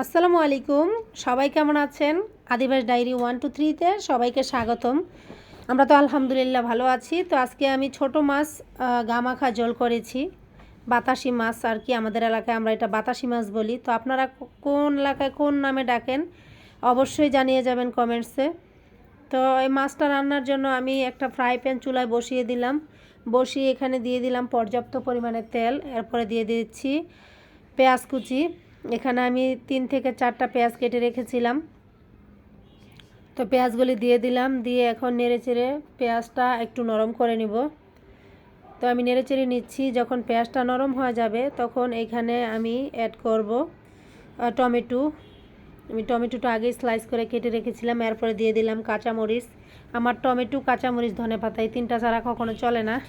আসসালামু আলাইকুম। সবাই কেমন আছেন? আদিবাস ডায়েরি ওয়ান টু থ্রিতে সবাইকে স্বাগতম। আমরা তো আলহামদুলিল্লাহ ভালো আছি। তো আজকে আমি ছোট মাছ গামাখা জল করেছি। বাতাসি মাছ আর কি আমাদের এলাকায় আমরা এটা বাতাসি মাছ বলি। তো আপনারা কোন এলাকায় কোন নামে ডাকেন, অবশ্যই জানিয়ে যাবেন কমেন্টসে। তো এই মাছটা রান্নার জন্য আমি একটা ফ্রাই প্যান চুলায় বসিয়ে দিলাম। বসিয়ে এখানে দিয়ে দিলাম পর্যাপ্ত পরিমাণে তেল। এরপরে দিয়ে দিচ্ছি পেঁয়াজ কুচি। এখানে আমি তিন থেকে চারটা পেঁয়াজ কেটে রেখেছিলাম। তো পেঁয়াজগুলি দিয়ে দিলাম, দিয়ে এখন নেড়ে চেড়ে পেঁয়াজটা একটু নরম করে নিব। তো আমি নেড়ে চেড়ে নিচ্ছি, যখন পেঁয়াজটা নরম হয়ে যাবে তখন এখানে আমি অ্যাড করব টমেটো। আমি টমেটোটা আগেই স্লাইস করে কেটে রেখেছিলাম, এরপরে দিয়ে দিলাম কাঁচামরিচ। আমার টমেটো, কাঁচামরিচ, ধনে পাতা, এই তিনটা ছাড়া কখনো চলে না।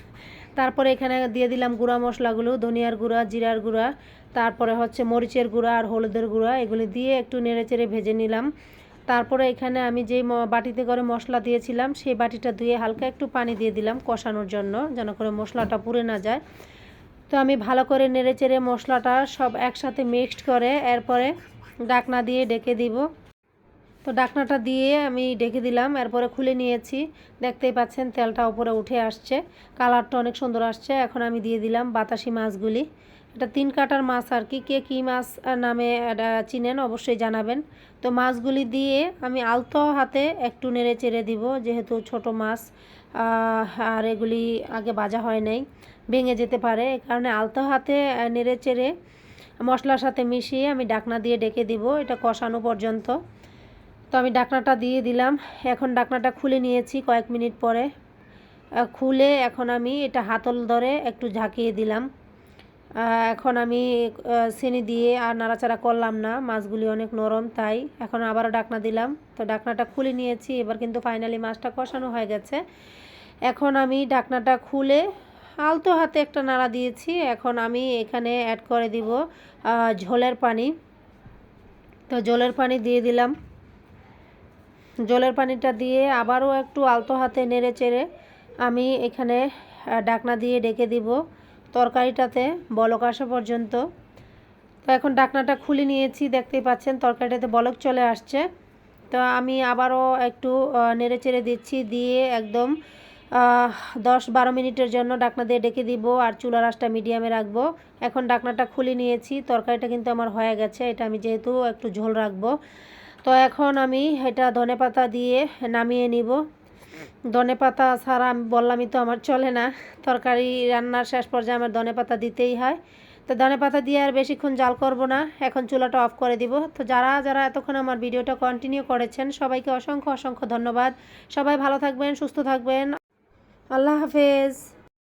তারপরে এখানে দিয়ে দিলাম গুঁড়া মশলাগুলো, ধনিয়ার গুঁড়া, জিরার গুঁড়া, তারপরে হচ্ছে মরিচের গুঁড়া আর হলুদের গুঁড়া, এগুলি দিয়ে একটু নেড়ে চেড়ে ভেজে নিলাম। তারপরে এখানে আমি ম- বাটিতে করে মশলা দিয়েছিলাম, সেই বাটিটা ধুয়ে হালকা একটু পানি দিয়ে দিলাম কষানোর জন্য, যেন করে মশলাটা পুড়ে না যায়। তো আমি ভালো করে নেড়ে চেড়ে মশলাটা সব একসাথে মিক্সড করে, এরপরে ডাকনা দিয়ে ডেকে দিব। তো ডাকনাটা দিয়ে আমি ডেকে দিলাম, এরপরে খুলে নিয়েছি। দেখতেই পাচ্ছেন তেলটা উপরে উঠে আসছে, কালারটা অনেক সুন্দর আসছে। এখন আমি দিয়ে দিলাম বাতাসি মাছগুলি। এটা তিন কাটার মাছ আর কি, কে কী মাছ নামে এটা চিনেন, অবশ্যই জানাবেন। তো মাছগুলি দিয়ে আমি আলতো হাতে একটু নেড়ে চেড়ে দিব, যেহেতু ছোট মাছ আর এগুলি আগে বাজা হয় নাই, ভেঙে যেতে পারে। কারণে আলতো হাতে নেড়ে চেড়ে মশলার সাথে মিশিয়ে আমি ডাকনা দিয়ে ডেকে দিব, এটা কষানো পর্যন্ত। তো আমি ডাকনাটা দিয়ে দিলাম। এখন ডাকনাটা খুলে নিয়েছি কয়েক মিনিট পরে। খুলে এখন আমি এটা হাতল ধরে একটু ঝাঁকিয়ে দিলাম। এখন আমি চিনি দিয়ে আর নাড়াচাড়া করলাম না, মাছগুলি অনেক নরম তাই। এখন আবারও ডাকনা দিলাম। তো ডাকনাটা খুলে নিয়েছি, এবার কিন্তু ফাইনালি মাছটা কষানো হয়ে গেছে। এখন আমি ডাকনাটা খুলে আলতো হাতে একটা নাড়া দিয়েছি। এখন আমি এখানে অ্যাড করে দিব ঝোলের পানি। তো জলের পানি দিয়ে দিলাম। জলের পানিটা দিয়ে আবারও একটু আলতো হাতে নেড়ে চেড়ে আমি এখানে ডাকনা দিয়ে ডেকে দিব তরকারিটাতে বলক আসা পর্যন্ত। তো এখন ডাকনাটা খুলে নিয়েছি, দেখতেই পাচ্ছেন তরকারিটাতে বলক চলে আসছে। তো আমি আবারও একটু নেড়ে চেড়ে দিচ্ছি, দিয়ে একদম দশ বারো মিনিটের জন্য ডাকনা দিয়ে ডেকে দিব আর চুলার আঁচটা মিডিয়ামে রাখব। এখন ডাকনাটা খুলে নিয়েছি, তরকারিটা কিন্তু আমার হয়ে গেছে, এটা আমি যেহেতু একটু ঝোল রাখব। তো এখন আমি এটা ধনেপাতা দিয়ে নামিয়ে নিব। ধনেপাতা ছাড়া আমি বললামই তো আমার চলে না, তরকারি রান্নার শেষ পর্যায়ে আমার ধনেপাতা দিতেই হয়। তো ধনেপাতা দিয়ে আর বেশিক্ষণ জাল করব না, এখন চুলাটা অফ করে দিব। তো যারা যারা এতক্ষণ আমার ভিডিওটা কন্টিনিউ করেছেন, সবাইকে অসংখ্য অসংখ্য ধন্যবাদ। সবাই ভালো থাকবেন, সুস্থ থাকবেন। আল্লাহ হাফেজ।